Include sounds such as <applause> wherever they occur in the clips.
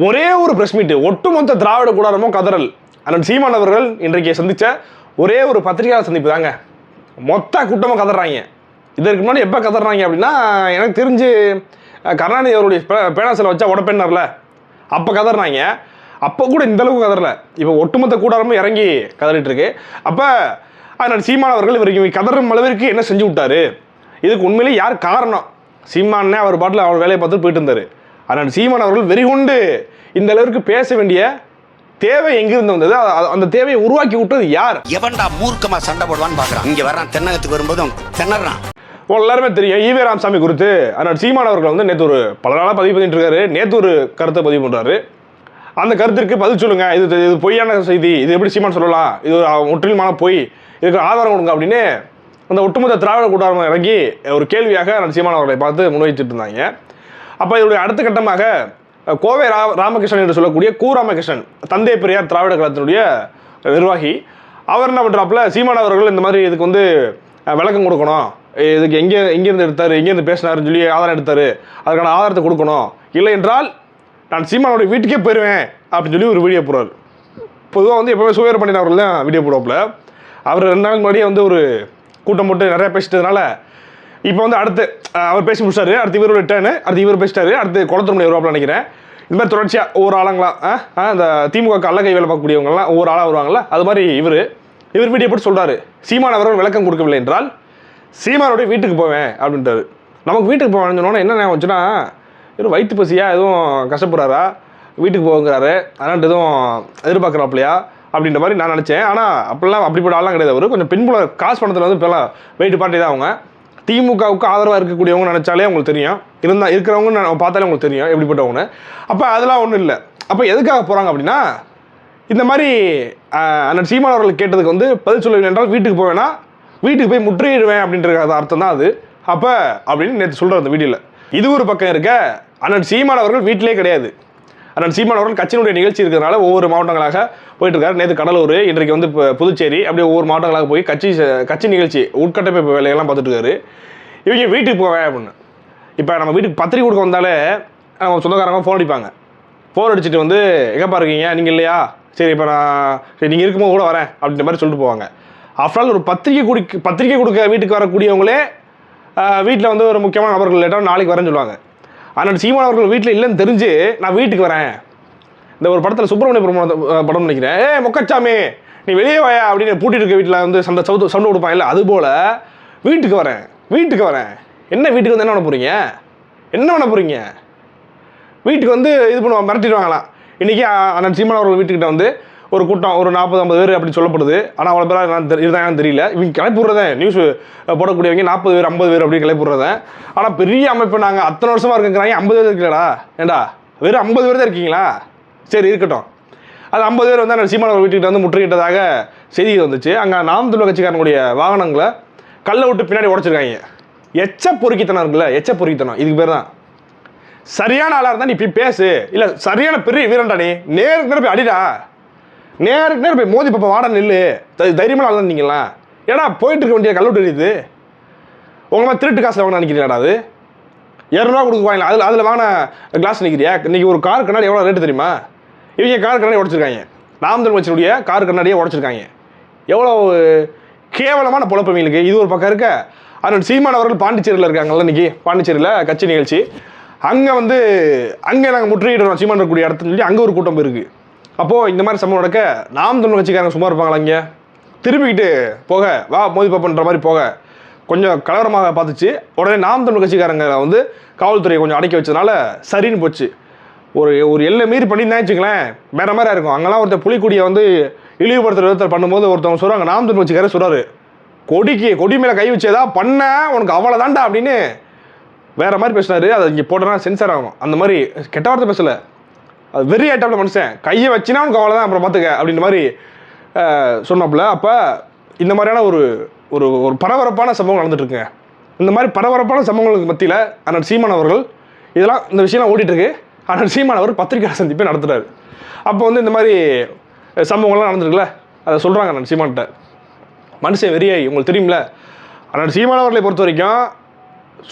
ஒரே ஒரு press meet ஒட்டுமொத்த திராவிட கூடாரமும் கதறல். அண்ணன் சீமான் அவர்கள் இன்றைக்கு சந்திச்ச ஒரே ஒரு பத்திரிகையாளர் சந்திப்பு தாங்க. மொத்த கூட்டமும் கதறாங்க. இதற்கு முன்னாடி எப்போ கதறாங்க அப்படின்னா எனக்கு தெரிஞ்சு கருணாநிதி அவருடைய பே- வச்சா உடப்பெண்ணர்ல. அப்போ கதறாங்க. அப்போ கூட இந்த அளவுக்கு கதறல. இப்போ ஒட்டுமொத்த கூடாரமும் இறங்கி கதறிட்டு இருக்கு அப்போ அதனால் சீமான் அவர்கள் இவருக்கு கதறும் அளவிற்கு என்ன செஞ்சு விட்டாரு? இதுக்கு உண்மையிலே யார் காரணம்? சீமானே அவர் பாட்டில் அவர் வேலையை பார்த்துட்டு போயிட்டு இருந்தார். அதனால் சீமான் அவர்கள் வெறிகொண்டு இந்த அளவிற்கு பேச வேண்டிய தேவை எங்கிருந்து வந்தது? அந்த தேவையை உருவாக்கி விட்டது யார்? எவன்டா மூர்க்கமா சண்டை போடுவான்னு பாக்குறான். இங்க வர்றான் தென்னகத்துக்கு வரும்போதும் திணறான். எல்லாருமே தெரியும். ஈவே ராமசாமி குறித்து அதனால் சீமான் அவர்கள் வந்து நேற்று ஒரு பல நாளாக பதிவு பண்ணிட்டு இருக்காரு. நேற்று ஒரு கருத்தை பதிவு பண்ணுறாரு அந்த கருத்திற்கு பதில் சொல்லுங்க. இது இது பொய்யான செய்தி. இது எப்படி சீமான் சொல்லலாம்? இது முற்றிலுமான பொய். இதுக்கு ஆதாரம் கொடுங்க அப்படின்னு அந்த ஒட்டுமொத்த திராவிட கூட்டாளம் இறங்கி ஒரு கேள்வியாக நான் சீமான் அவர்களை பார்த்து முன்வைச்சிட்டு இருந்தாங்க. அப்போ இதனுடைய அடுத்த கட்டமாக கோவை ரா ராமகிருஷ்ணன் என்று சொல்லக்கூடிய கு ராமகிருஷ்ணன் தந்தை பெரியார் திராவிட கழகத்தினுடைய நிர்வாகி. அவர் என்ன பண்ணுறாப்புல சீமான் அவர்கள் இந்த மாதிரி இதுக்கு வந்து விளக்கம் கொடுக்கணும். இதுக்கு எங்கே எங்கேருந்து எடுத்தார் எங்கேருந்து பேசினாருன்னு சொல்லி ஆதாரம் எடுத்தார். அதுக்கான ஆதாரத்தை கொடுக்கணும். இல்லை என்றால் நான் சீமானோட வீட்டுக்கே போயிடுவேன் அப்படின்னு சொல்லி ஒரு வீடியோ போடுறார். பொதுவாக வந்து எப்போவுமே சுவேர் பண்ணின அவர்கள் தான் வீடியோ போடுவாப்புல. அவர் ரெண்டு நாள் முன்னாடியே வந்து ஒரு கூட்டம் போட்டு நிறையா பேசிட்டதுனால இப்போ வந்து அடுத்து அவர் பேசி முடிச்சாரு. அடுத்து இவர் ரிட்டர்னு அடுத்து இவர் பேசிட்டாரு. அடுத்து குளத்தூர் வருவாப்பில் நினைக்கிறேன். இந்த மாதிரி தொடர்ச்சியாக ஒவ்வொரு ஆளுங்களாம் அஹ், இந்த திமுக கள்ள கை வேலை பார்க்கக்கூடியவங்கலாம் ஒவ்வொரு ஆளாக வருவாங்களா அது மாதிரி இவர் இவர் வீடியோ போட்டு சொல்கிறாரு சீமான் அவர்கள் விளக்கம் கொடுக்கவில்லை என்றால் சீமானுடைய வீட்டுக்கு போவேன் அப்படின்றாரு நமக்கு வீட்டுக்கு போவேன்னு சொன்னோன்னே என்ன ஞாபகம் இவர் வயிற்று பசியாக எதுவும் கஷ்டப்படுறாரா வீட்டுக்கு போகுங்கிறாரு அதனால் எதுவும் எதிர்பார்க்குறாப்லையா அப்படின்ற மாதிரி நான் நினச்சேன். ஆனால் அப்படிலாம் அப்படிப்பட்ட ஆள்லாம் கிடையாது அவர். கொஞ்சம் பின்புல காசு பணத்தில் வந்து இப்போலாம் வெயிட் பார்ட்டி தான் அவங்க. திமுகவுக்கு ஆதரவாக இருக்கக்கூடியவங்க நினச்சாலே அவங்களுக்கு தெரியும். இருந்தால் இருக்கிறவங்க நான் பார்த்தாலே உங்களுக்கு தெரியும் எப்படிப்பட்டவங்கன்னு. அப்போ அதெல்லாம் ஒன்றும் இல்லை. அப்போ எதுக்காக போகிறாங்க அப்படின்னா இந்த மாதிரி அண்ணன் சீமான் அவர்கள் கேட்டதுக்கு வந்து பதில் சொல்லவில்லை என்றால் வீட்டுக்கு போவேன்னா வீட்டுக்கு போய் முற்றுகையிடுவேன் அப்படின்ற அர்த்தம் தான் அது. அப்போ அப்படின்னு நேற்று சொல்கிறேன் அந்த வீடியோவில் இது ஒரு பக்கம் இருக்க அண்ணன் சீமான் அவர்கள் வீட்டிலே கிடையாது. அண்ணன் சீமான் அவர்கள் கட்சியினுடைய நிகழ்ச்சி இருக்கிறதுனால ஒவ்வொரு மாவட்டங்களாக போயிட்டு இருக்காரு நேற்று கடலூர் இன்றைக்கு வந்து இப்போ புதுச்சேரி அப்படியே ஒவ்வொரு மாவட்டங்களாக போய் கட்சி கட்சி நிகழ்ச்சி உட்கட்டமைப்பு வேலையெல்லாம் பார்த்துட்டு இருக்காரு இவங்க வீட்டுக்கு போவேன் அப்படின்னு. இப்போ நம்ம வீட்டுக்கு பத்திரிக்கை கொடுக்க வந்தாலே நம்ம சொந்தக்காரங்க ஃபோன் அடிப்பாங்க. ஃபோன் அடிச்சுட்டு வந்து எங்கேப்பா இருக்கீங்க? நீங்கள் இல்லையா? சரி இப்போ நான் சரி நீங்கள் இருக்கும்போது கூட வரேன் அப்படின்ற மாதிரி சொல்லிட்டு போவாங்க. ஆஃப்டர் ஆல் ஒரு பத்திரிக்கை குடிக்க பத்திரிக்கை கொடுக்க வீட்டுக்கு வரக்கூடியவங்களே வீட்டில் வந்து ஒரு முக்கியமான நபர்கள் லேட்டாக நாளைக்கு வரேன்னு சொல்லுவாங்க. ஆனால் சீமான் அவர்கள் வீட்டில் இல்லைன்னு தெரிஞ்சு நான் வீட்டுக்கு வரேன். இந்த ஒரு படத்தில் சுப்பிரமணிய பிரமணம் படம் நினைக்கிறேன். ஏ மொக்கச்சாமி நீ வெளியே வாயா அப்படின்னு பூட்டிட்டு இருக்க வீட்டில் வந்து சண்டை சவுத்து சவுண்டு கொடுப்பான் இல்லை அதுபோல் வீட்டுக்கு வரேன். வீட்டுக்கு வரேன். என்ன வீட்டுக்கு வந்து என்ன பண்ண போகிறீங்க என்ன பண்ண போகிறீங்க வீட்டுக்கு வந்து இது பண்ணுவாங்க மிரட்டிடுவாங்களாம். இன்றைக்கி அண்ணன் சீமான் அவர்கள் வீட்டுக்கிட்ட வந்து ஒரு கூட்டம் ஒரு நாற்பது ஐம்பது பேர் அப்படி சொல்லப்படுது. ஆனால் அவ்வளோ பேராக நான் இருந்தாங்கன்னு தெரியல. இவங்க கிளப்பி விட்றதேன் நியூஸ் போடக்கூடியவங்க நாற்பது பேர் ஐம்பது பேர் அப்படி கிளப்பி விட்றதேன் ஆனால் பெரிய அமைப்பு நாங்கள் அத்தனை வருஷமாக இருக்கிறாங்க ஐம்பது பேர் இருக்கலடா ஏண்டா? வெறும் ஐம்பது பேர் தான் இருக்கீங்களா? சரி இருக்கட்டும். அது ஐம்பது பேர் வந்து அந்த சீமான வீட்டுக்கிட்ட வந்து முற்றுகிட்டதாக செய்தி வந்துச்சு. அங்கே நாம் தமிழ் கட்சிக்காரனுடைய வாகனங்களை கல்லை விட்டு பின்னாடி உடச்சிருக்காங்க. எச்ச பொறுக்கித்தனம் இருக்குல்ல எச்ச பொறுக்கித்தனம். இதுக்கு பேர் தான். சரியான ஆளாக இருந்தால் நீ இப்போ பேசு. இல்லை சரியான பெரிய வீரன்டா நீ. நேருக்கு போய் அடிடா. நேருக்கு நேர் போய் மோதி பாப்பா வாட நில்லு. தைரியமாக தைரியமான ஆள் ஏன்னா போயிட்டு இருக்க வேண்டிய கல்லூட்டு இது உங்க மாதிரி திருட்டு காசில் வாங்க நினைக்கிறீங்களா அது? இரநூறுவா கொடுக்க வாங்கலாம் அதில் அதில் வாங்கின கிளாஸ் நிற்கிறியா இன்றைக்கி ஒரு கார் கண்ணாடி எவ்வளோ ரேட்டு தெரியுமா? இவங்க கார் கண்ணாடி உடச்சிருக்காங்க. நாம் தமிழ் கார் கண்ணாடியை உடச்சிருக்காங்க. எவ்வளோ கேவலமான பொழப்பவங்களுக்கு இது ஒரு பக்கம் இருக்க. அண்ணன் சீமான் அவர்கள் பாண்டிச்சேரியில் இருக்காங்கல்ல இன்றைக்கி பாண்டிச்சேரியில் கட்சி நிகழ்ச்சி. அங்கே வந்து அங்கே நாங்கள் முற்றுகையிடுறோம். சீமான் இருக்கக்கூடிய இடத்துல சொல்லி அங்கே ஒரு கூட்டம் இருக்குது அப்போது இந்த மாதிரி சம்பவம் நடக்க நாம் தமிழ் கட்சிக்காரங்க சும்மா இருப்பாங்களா இங்கே? திரும்பிக்கிட்டு போக வா மோதி பாப்பன்ற மாதிரி போக கொஞ்சம் கலவரமாக பார்த்துச்சு. உடனே நாம் தமிழ் கட்சிக்காரங்க வந்து காவல்துறையை கொஞ்சம் அடக்கி வச்சதுனால சரின்னு போச்சு. ஒரு ஒரு எல்லை மீறி பண்ணியிருந்தா வச்சுங்களேன் வேற மாதிரி இருக்கும். அங்கெல்லாம் ஒருத்தர் புலிக்குடியை வந்து இழிவுபடுத்துகிற விதத்தில் பண்ணும்போது ஒருத்தவங்க சொல்கிறாங்க நாம் தமிழ் கட்சிக்காரர் சொல்கிறாரு கொடிக்கு கொடி மேலே கை வச்சதா பண்ண உனக்கு அவ்வளோதான்டா அப்படின்னு வேற மாதிரி பேசினாரு. அதை இங்கே போட்டோன்னா சென்சார் ஆகும். அந்த மாதிரி கெட்ட வார்த்தை பேசலை. அது வெறி ஐட்டம்ல மனுஷன். கையை வச்சினா உனக்கு அவ்வளோதான் அப்புறம் பார்த்துக்க அப்படின்ற மாதிரி சொன்னோம்ல அப்போ இந்த மாதிரியான ஒரு ஒரு ஒரு பரபரப்பான சம்பவம் நடந்துட்டு இந்த மாதிரி பரபரப்பான சம்பவங்களுக்கு மத்தியில் அண்ணன் சீமான் அவர்கள் இதெல்லாம் இந்த விஷயம்லாம் ஓடிட்டுருக்கு. அண்ணன் சீமான் அவர் பத்திரிகை சந்திப்பை நடத்துகிறாரு அப்போ வந்து இந்த மாதிரி சம்பவங்கள்லாம் நடந்திருக்குல்ல? அதை சொல்கிறாங்க அண்ணன் சீமான்கிட்ட. மனுஷன் வெறியாய் உங்களுக்கு தெரியும்ல? ஆனால் சீமான் அவர்களை பொறுத்த வரைக்கும்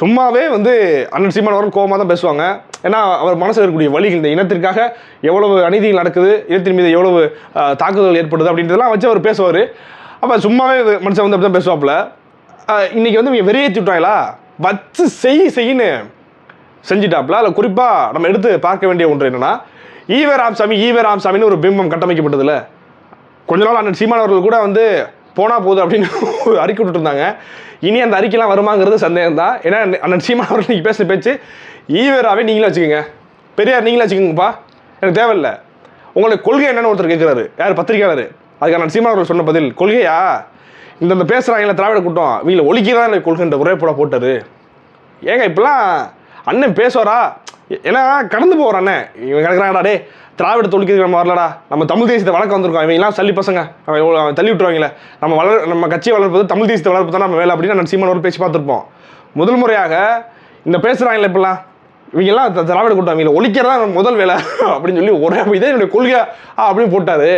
சும்மாவே வந்து அண்ணன் சீமான் அவர்கள் கோவமாக தான் பேசுவாங்க. ஏன்னா அவர் மனசில் இருக்கக்கூடிய வழிகள் இந்த இனத்திற்காக எவ்வளவு அநீதிகள் நடக்குது இனத்தின் மீது எவ்வளவு தாக்குதல் ஏற்படுது அப்படின்றதெல்லாம் வச்சு அவர் பேசுவார். அப்போ சும்மாவே மனுஷன் வந்து அப்படி தான் பேசுவாப்புல. இன்றைக்கி இன்னைக்கு வந்து இவங்க வெறியேற்றி விட்டாங்களா? வச்சு செய் செய்யின்னு செஞ்சிட்டாப்புல. அதில் குறிப்பாக நம்ம எடுத்து பார்க்க வேண்டிய ஒன்று என்னென்னா ஈவே ராம்சாமி ஈவே ராம்சாமின்னு ஒரு பிம்பம் கட்டமைக்கப்பட்டதில்ல கொஞ்ச நாள் அண்ணன் சீமான் அவர்கள் கூட வந்து போனால் போகுது அப்படின்னு ஒரு <laughs> அறிக்கை விட்டுருந்தாங்க இனி அந்த அறிக்கைலாம் வருமாங்கிறது சந்தேகம் தான் ஏன்னா அண்ணன் சீமான் அவர்கள் நீங்கள் பேசுகிற பேச்சு ஈவேராவே நீங்களே வச்சுக்கோங்க. பெரியார் நீங்களே வச்சுக்கோங்கப்பா. எனக்கு தேவையில்லை. உங்களுக்கு கொள்கை என்னென்னு ஒருத்தர் கேட்குறாரு. யார்? பத்திரிகையாளர். அதுக்கு அண்ணன் சீமான் அவர்கள் சொன்ன பதில் கொள்கையா? இந்தந்த பேசுகிறாங்களே திராவிட கூட்டம். இவங்களை ஒழிக்கிறதா எனக்கு கொள்கைன்ற ஒரே போட ஏங்க இப்பெல்லாம் அண்ணன் பேசுவாரா? ஏன்னா கடந்து போகிற அண்ணன். இவன் கிடக்குறாங்கடா டே திராவிட தொழிலுக்கு நம்ம வரலடா. நம்ம தமிழ் தேசியத்தை வளர்க்க வந்திருக்கோம். இவங்கெல்லாம் சல்லி பசங்க. அவன் தள்ளி விட்டுருவாங்களே நம்ம வளர் நம்ம கட்சியை வளர்ப்பது தமிழ் தேசியத்தை வளர்ப்பு தான் நம்ம வேலை அப்படின்னு நான் சீமானோட பேசி பார்த்துருப்போம். முதல் முறையாக இந்த பேசுகிறாங்களே இப்பெல்லாம் இவங்கெல்லாம் த- திராவிட கூட்டம் இவங்களை ஒழிக்கிறதா முதல் வேலை <laughs> அப்படின்னு சொல்லி ஒரே இதே என்னுடைய கொள்கை ஆ, அப்படின்னு போட்டாரு.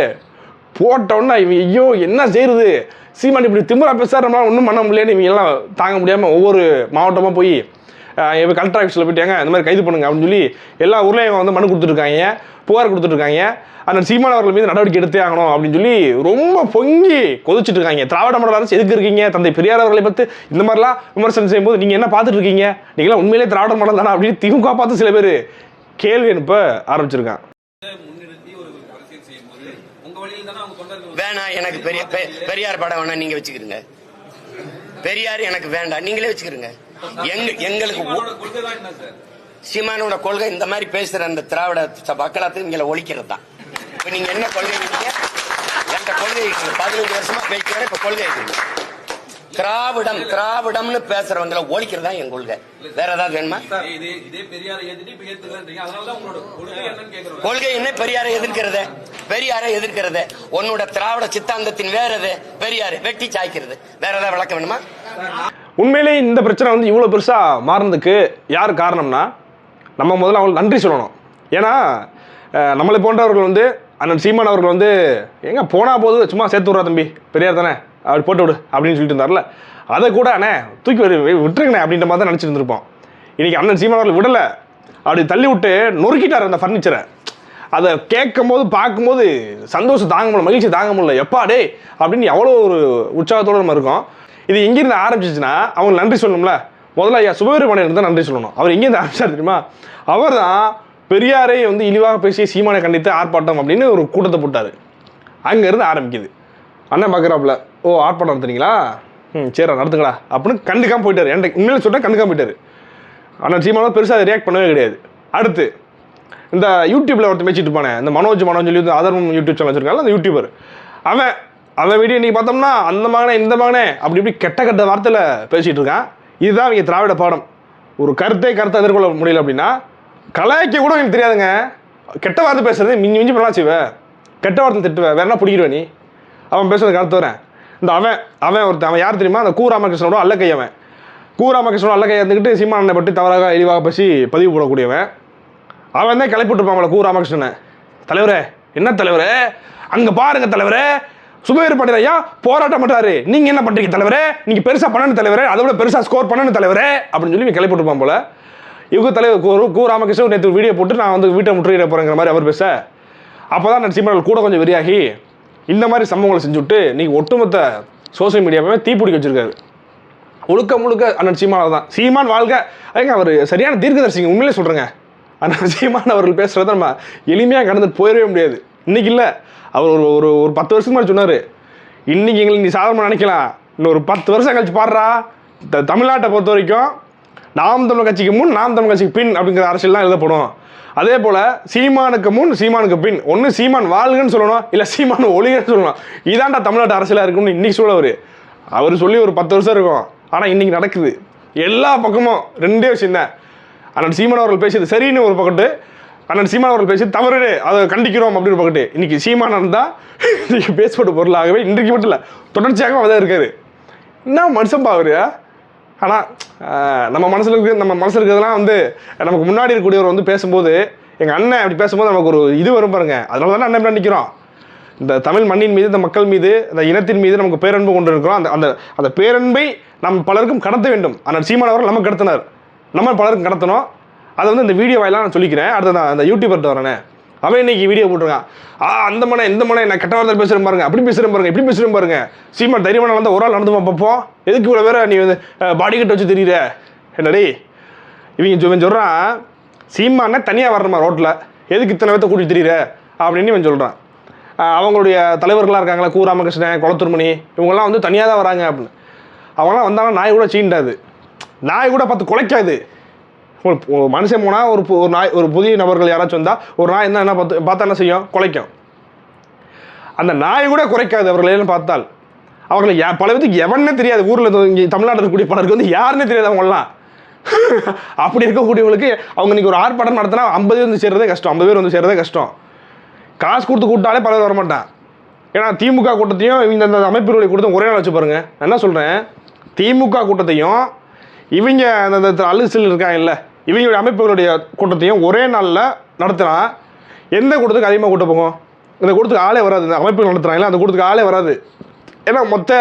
போட்டோன்னா இவன் ஐயோ என்ன செய்யுது சீமான் இப்படி திமுறா பேசுறாரு நம்மளால ஒன்றும் பண்ண முடியலன்னு இவங்க எல்லாம் தாங்க முடியாமல் ஒவ்வொரு மாவட்டமாக போய் கலெக்டர் ஆஃபீஸில் போயிட்டாங்க. இந்த மாதிரி கைது பண்ணுங்க அப்படின்னு சொல்லி எல்லா ஊர்லேயும் வந்து மனு கொடுத்துருக்காங்க புகார் கொடுத்துட்ருக்காங்க. அந்த சீமான் அவர்கள் மீது நடவடிக்கை எடுத்தே ஆகணும் அப்படின்னு சொல்லி ரொம்ப பொங்கி கொதிச்சுட்டு இருக்காங்க திராவிட மாடல் அரசு எதுக்கு இருக்கீங்க? தந்தை பெரியார் அவர்களை பார்த்து இந்த மாதிரிலாம் விமர்சனம் செய்யும்போது நீங்கள் என்ன பார்த்துட்டு இருக்கீங்க நீங்களாம் உண்மையிலே திராவிட மாடல் தானே அப்படின்னு திமுக பார்த்து சில பேர் கேள்வி அனுப்ப ஆரம்பிச்சிருக்கான் வேணாம் எனக்கு பெரிய பெ- பெரியார் படம் வேணா நீங்க வச்சுக்கிறீங்க பெரியார் எனக்கு வேண்டாம். நீங்களே வச்சுக்கிறீங்க எங்களுக்கு சீமானோட கொள்கை இந்த மாதிரி பேசுற அந்த திராவிட இங்களை ஒழிக்கிறது தான். இப்ப நீங்க என்ன கொள்கை என்ற கொள்கை பதினஞ்சு வருஷமா பேசுகிற இப்ப கொள்கை திராவிடம் திராவிடம்னு பேசுறவங்களை ஒழிக்கிறது தான் என் கொள்கை. வேற ஏதாவது வேணுமா? கொள்கை என்ன? பெரியாரை எதிர்க்கிறது. பெரியாரை எதிர்க்கிறது. உன்னோட திராவிட சித்தாந்தத்தின் வேற எது? பெரியாரு. வெட்டி சாய்க்கிறது. வேற ஏதாவது விளக்க வேணுமா? உண்மையிலே இந்த பிரச்சனை வந்து இவ்வளோ பெருசாக மாறினதுக்கு யார் காரணம்னா நம்ம முதல்ல அவங்களுக்கு நன்றி சொல்லணும். ஏன்னா நம்மளை போன்றவர்கள் வந்து அண்ணன் சீமான் அவர்கள் வந்து எங்கே போனால் போது சும்மா சேர்த்து விட்றா தம்பி பெரியார் தானே அப்படி போட்டு விடு அப்படின்னு சொல்லிட்டு இருந்தார்ல. அதை கூட அண்ணே தூக்கி விட்டுருங்கண்ணே அப்படின்ற மாதிரி தான் நினச்சிட்டு இருந்திருப்போம். இன்னைக்கு அண்ணன் சீமான் அவர்கள் விடலை. அப்படி தள்ளி விட்டு நொறுக்கிட்டார் அந்த ஃபர்னிச்சரை அதை கேட்கும் போது பார்க்கும்போது சந்தோஷம் தாங்க முடியல மகிழ்ச்சி தாங்க முடியல. எப்பா டே அப்படின்னு எவ்வளோ ஒரு உற்சாகத்தோடு நம்ம இருக்கோம். இது எங்கிருந்து ஆரம்பிச்சிச்சுன்னா அவங்க நன்றி சொல்லணும்ல. முதல்ல ஐயா சுபவீரமணியன் தான் நன்றி சொல்லணும். அவர் எங்கேருந்து ஆரம்பிச்சார் தெரியுமா? அவர் தான் பெரியாரை வந்து இழிவாக பேசி சீமானை கண்டித்து ஆர்ப்பாட்டம் அப்படின்னு ஒரு கூட்டத்தை போட்டார். அங்கேருந்து ஆரம்பிக்குது. அண்ணன் பார்க்குறாப்புல ஓ ஆர்ப்பாட்டம் நடத்துறீங்களா ம் சரி நடத்துங்களா அப்படின்னு கண்டுக்காம போயிட்டார். என்கிட்ட உண்மையில சொல்லிட்டா கண்டுக்காம போயிட்டார். ஆனால் சீமானோ பெருசாக ரியாக்ட் பண்ணவே கிடையாது. அடுத்து இந்த யூடியூப்பில் ஒருத்தர் பேசிட்டு இருப்பானே இந்த மனோஜ் மனோஜ் சொல்லி வந்து யூடியூப் சேனல் வச்சிருக்காங்க அந்த யூடியூபர் அவன் அவன் வீடியோ இன்னைக்கு பார்த்தோம்னா அந்த மகனே இந்த மகனே அப்படி இப்படி கெட்ட கெட்ட வார்த்தையில் பேசிகிட்டு இருக்கான். இதுதான் அவங்க திராவிட பாடம். ஒரு கருத்தை கருத்தை எதிர்கொள்ள முடியல அப்படின்னா கலாய்க்க கூட எனக்கு தெரியாதுங்க. கெட்ட வார்த்தை பேசுறது மிஞ்சி மிஞ்சி பண்ணலாம் செய்வேன் கெட்ட வார்த்தை திட்டுவேன் வேற என்ன பிடிக்கிறவ நீ? அவன் பேசுறது கருத்து வரேன். இந்த அவன் அவன் ஒருத்தன் அவன் யார் தெரியுமா? அந்த கூ ராமகிருஷ்ணனோட அல்லக்கை அவன். கு ராமகிருஷ்ணனோட அல்லக்கை இருந்துக்கிட்டு சீமானனை பற்றி தவறாக இழிவாக பேசி பதிவு போடக்கூடியவன். அவன் தான் கிளப்பிட்டுருப்பாங்கள கூ ராமகிருஷ்ணனை தலைவரே என்ன தலைவரே? அங்கே பாருங்க தலைவரே சுபேர் பட்டேல் ஐயா போராட்டம் பண்றாரு. நீங்க என்ன பண்றீங்க தலைவரே? நீங்க பெருசா பண்ணணும் தலைவரே. அதை விட பெருசா ஸ்கோர் பண்ணணும் தலைவரே. அப்படின்னு சொல்லி கிளப்பிட்டுருப்பான் போல. இவங்க தலைவர் கு ராமகிருஷ்ணன் நேற்று வீடியோ போட்டு நான் வந்து வீட்டை முற்றுகிட போறேங்கிற மாதிரி அவர் பேச. அப்போதான் நரசிம்மர்கள் கூட கொஞ்சம் வெறியாகி இந்த மாதிரி சம்பவங்களை செஞ்சு விட்டு இன்னைக்கு ஒட்டுமொத்த சோசியல் மீடியாவே தீப்பிடிக்க வச்சிருக்காரு. முழுக்க முழுக்க அண்ணன் சீமான் தான் சீமான் வாழ்க. ஏங்க அவர் சரியான தீர்க்கதரிசிங்க. உண்மையிலே சொல்கிறேங்க அண்ணன் சீமான் அவர்கள் பேசுகிறத நம்ம எளிமையாக கடந்துட்டு போயிடவே முடியாது. இன்னைக்கு இல்லை. அவர் ஒரு ஒரு ஒரு பத்து வருஷத்துக்கு முன்னாடி சொன்னார் இன்றைக்கி எங்களுக்கு நீ சாதாரணமாக நினைக்கலாம். இன்னும் ஒரு பத்து வருஷம் கழிச்சு பாடுறா. த- தமிழ்நாட்டை பொறுத்த வரைக்கும் நாம் தமிழ் கட்சிக்கு முன் நாம் தமிழ் கட்சிக்கு பின் அப்படிங்கிற அரசியல்லாம் எழுதப்படும் அதே போல் சீமானுக்கு முன் சீமானுக்கு பின். ஒன்று சீமான் வாழ்கன்னு சொல்லணும் இல்லை சீமான் ஒளிகன்னு சொல்லணும். இதான்டா தமிழ்நாட்டு அரசியலாக இருக்கும்னு இன்னைக்கு சொல்ல அவர். அவர் சொல்லி ஒரு பத்து வருஷம் இருக்கும். ஆனால் இன்னைக்கு நடக்குது. எல்லா பக்கமும் ரெண்டே விஷயம் தான். ஆனால் சீமான் அவர்கள் பேசியது சரின்னு ஒரு பக்கத்து அண்ணன் சீமான் அவர்கள் பேசி தவறு அதை கண்டிக்கிறோம் அப்படின்னு பார்க்கட்டு. பக்கத்து இன்னைக்கு சீமானன் தான் இன்னைக்கு பேசப்பட்ட பொருளாகவே இன்றைக்கு மட்டும் இல்லை தொடர்ச்சியாக அதான் தான் இருக்காரு. என்ன மனுஷன் அவர்? ஆனால் நம்ம மனசில் இருக்க நம்ம மனசில் இருக்கிறதெல்லாம் வந்து நமக்கு முன்னாடி இருக்கக்கூடியவர் வந்து பேசும்போது எங்கள் அண்ணன் அப்படி பேசும்போது நமக்கு ஒரு இது வரும் பாருங்க. அதனால தானே அண்ணன் நினைக்கிறோம். நிற்கிறோம் இந்த தமிழ் மண்ணின் மீது இந்த மக்கள் மீது இந்த இனத்தின் மீது நமக்கு பேரன்பு கொண்டு இருக்கிறோம். அந்த அந்த அந்த பேரன்பை நம் பலருக்கும் கடத்த வேண்டும். ஆனால் சீமான் அவர்கள் நமக்கு கடத்தினார். நம்ம பலருக்கும் கடத்தணும். அதை வந்து இந்த வீடியோ வாயிலாக நான் சொல்லிக்கிறேன். அடுத்து நான் அந்த யூடியூபர்கிட்ட வரேனே. அவன் இன்னைக்கு வீடியோ போட்டிருக்கான். ஆ அந்த மனை இந்த மனை நான் கெட்ட வார்த்தை பேசுகிறேன் பாருங்க. அப்படி பேசுகிறேன் பாருங்க இப்படி பேசுகிறேன் பாருங்க. சீமான் தைரியமான வந்து ஒரு ஆள் நடந்து பார்ப்போம் எதுக்கு இவ்வளோ வேற நீ வந்து பாடி கட்ட வச்சு தெரியுற? என்னடி? இவங்க இவன் சொல்கிறான் சீமானே தனியாக வரணுமா ரோட்டில் எதுக்கு இத்தனை பேர்த்த கூட்டிகிட்டு தெரியுற? அப்படின்னு இவன் சொல்கிறான் அவங்களுடைய தலைவர்களாக இருக்காங்களா கூ ராமகிருஷ்ணன் குளத்தூர்மணி இவங்கெல்லாம் வந்து தனியாக தான் வராங்க அப்படின்னு. அவங்களாம் வந்தாங்கன்னா நாய் கூட சீண்டாது. நாய் கூட பார்த்து குலைக்காது. ஒரு மனுஷன் போனால் ஒரு ஒரு நாய் ஒரு புதிய நபர்கள் யாராச்சும் வந்தால் ஒரு நாய் என்ன என்ன பார்த்து பார்த்தா என்ன செய்யும்? குலைக்கும். அந்த நாய் கூட குறைக்காது அவர்களேன்னு பார்த்தால். அவர்களை யா- பல பேருக்கு எவனே தெரியாது. ஊரில் இங்கே தமிழ்நாட்டில் இருக்கக்கூடிய பலருக்கு வந்து யாருன்னே தெரியாது அவங்களாம் <laughs> அப்படி இருக்கக்கூடியவங்களுக்கு அவங்க இன்னைக்கு ஒரு ஆர்ப்பாட்டம் நடத்தினா ஐம்பது பேர் வந்து சேர்றதே கஷ்டம். ஐம்பது பேர் வந்து சேர்றதே கஷ்டம். காசு கொடுத்து கூப்பிட்டாலே பல பேர் வரமாட்டான். ஏன்னா திமுக கூட்டத்தையும் இந்த இந்த அமைப்புகளை கூட்டத்தையும் ஒரே நாள் வச்சு பாருங்க. நான் என்ன சொல்கிறேன் திமுக கூட்டத்தையும் இவங்க அந்த இந்த அலுசில் இருக்காங்கல்ல இவங்களுடைய அமைப்புகளுடைய கூட்டத்தையும் ஒரே நாளில் நடத்தினா எந்த கூட்டத்துக்கு அதிகமாக கூட்டம் போகும்? இந்த கூட்டத்துக்கு ஆளே வராது. இந்த அமைப்புகள் நடத்துறாங்கல்ல அந்த கூட்டத்துக்கு ஆளே வராது. ஏன்னா மொத்த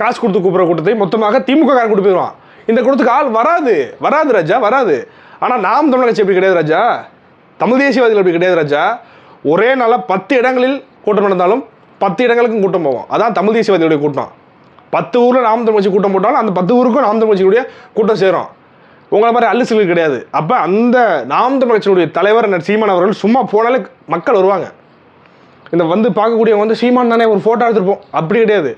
காசு கொடுத்து கூப்பிட்ற கூட்டத்தை மொத்தமாக திமுக காரன் கூட்டு போயிடுவான். இந்த கூட்டத்துக்கு ஆள் வராது. வராது ராஜா வராது. ஆனால் நாம் தமிழக கட்சி எப்படி கிடையாது ராஜா. தமிழ் தேசியவாதிகள் அப்படி கிடையாது ராஜா. ஒரே நாளில் பத்து இடங்களில் கூட்டம் நடந்தாலும் பத்து இடங்களுக்கும் கூட்டம் போவோம். அதான் தமிழ் தேசியவாதிகளுடைய கூட்டம். பத்து ஊரில் நாம் தமிழ் கட்சி கூட்டம் போட்டாலும் அந்த பத்து ஊருக்கும் நாம் தமிழ் கட்சியுடைய கூட்டம் சேரும். உங்களை மாதிரி அல்லுசல்கள் கிடையாது. அப்போ அந்த நாம் தமிழ் கட்சியினுடைய தலைவர் சீமான் அவர்கள் சும்மா போனாலே மக்கள் வருவாங்க. இந்த வந்து பார்க்கக்கூடியவங்க வந்து சீமான் தானே ஒரு ஃபோட்டோ எடுத்துருப்போம். அப்படி கிடையாது.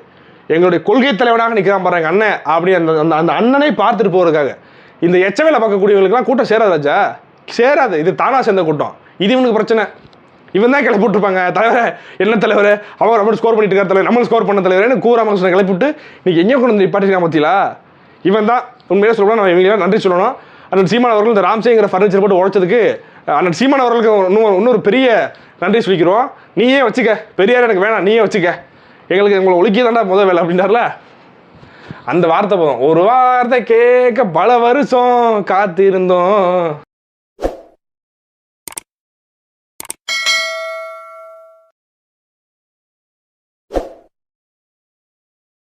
எங்களுடைய கொள்கை தலைவனாக நிற்கிறான் பாருங்க அண்ணன் அப்படி அந்த அந்த அந்த அண்ணனை பார்த்துட்டு போகிறதுக்காக இந்த எச்சவேல பார்க்கக்கூடியவங்களுக்குலாம் கூட்டம் சேராது ராஜா. சேராது. இது தானாக சேர்ந்த கூட்டம். இது இவனுக்கு பிரச்சனை. இவன் தான் கிளப்பி விட்டுருப்பாங்க. என்ன தலைவர்? அவர் அப்படி ஸ்கோர் பண்ணிட்டு இருக்கார் தலைவர். நம்ம ஸ்கோர் பண்ண தலைவரேன்னு கூறாமகிருஷ்ணன் கிளப்பி விட்டு நீ எங்கே கொண்டு வந்து நிப்பாட்டிருக்கான் மத்தியிலா இவன் தான் உண்மையாக சொல்லணும் நம்ம இவங்க நன்றி சொல்லணும். அண்ணன் சீமான் அவர்கள் இந்த ராம்சேங்கிற ஃபர்னிச்சர் போட்டு உழைச்சதுக்கு அண்ணன் சீமான் அவர்களுக்கு இன்னும் இன்னொரு பெரிய நன்றி சொல்லிக்கிறோம். நீயே வச்சுக்க. பெரியார் எனக்கு வேணாம் நீயே வச்சுக்க. எங்களுக்கு உங்களை ஒழிக்கதாண்டா முதல் வேலை அப்படின்னார்ல? அந்த வார்த்தை போதும். ஒரு வார்த்தை கேட்க பல வருஷம் காத்திருந்தோம்.